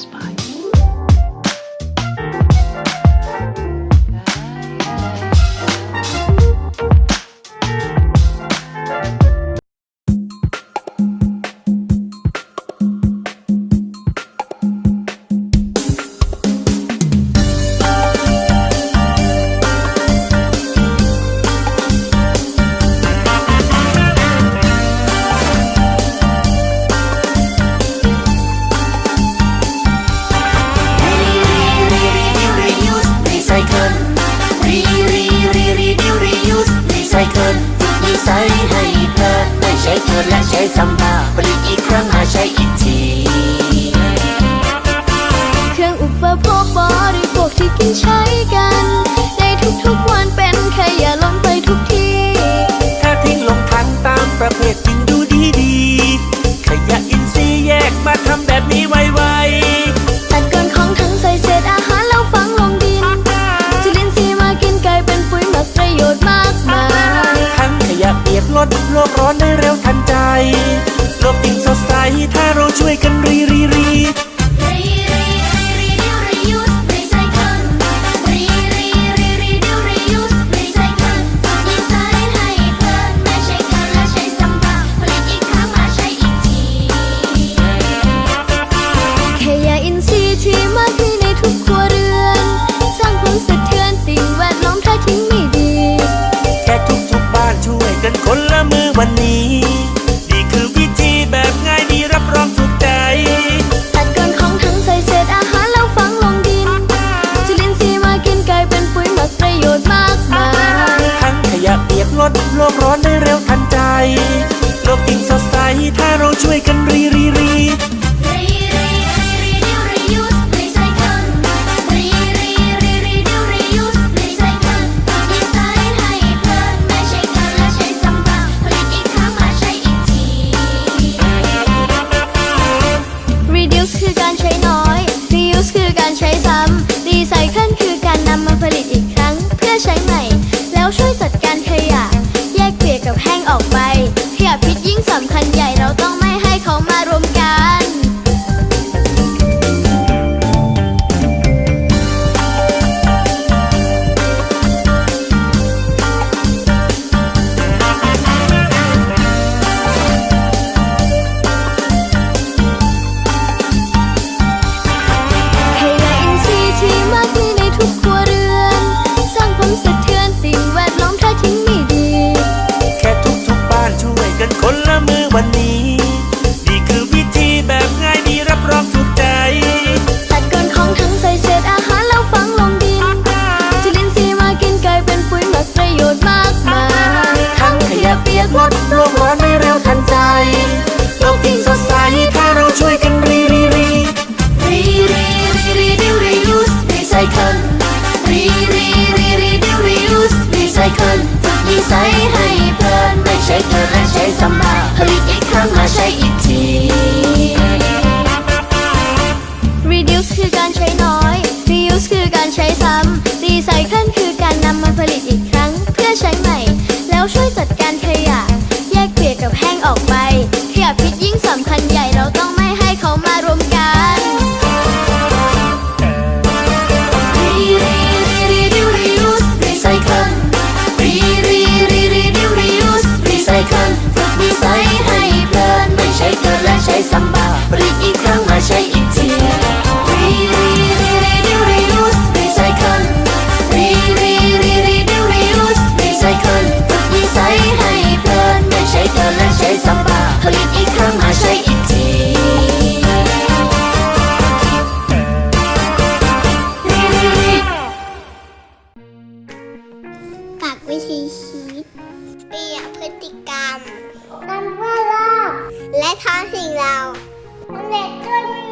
goes by. ใสให้เพลิดได้ใช้เธอและใช้สัมผัสผลิตอีกครั้งมาใช้อีกที เครื่องอุปโภคบริโภคที่กินใช้ ลดโลกร้อนได้เร็ว ร้โลกร้อน แต่พิษยิ่งสำคัญ เธอและใช้สัมมารีดอีกครั้งมาใช้อีกที reduce คือการใช้น้อย reuse คือการใช้ซ้ำ recycle คือการนำมาผลิตอีกครั้ง เพื่อใช้ใหม่ แล้วช่วยจัดการขยะ แยกเปียกกับแห้งออกไปขยะพิษยิ่งสำคัญใหญ่ วิธีคิดเปลี่ยนพฤติกรรมนำเพื่อโลกและท้ำสิ่งเราสำเร็จด้วย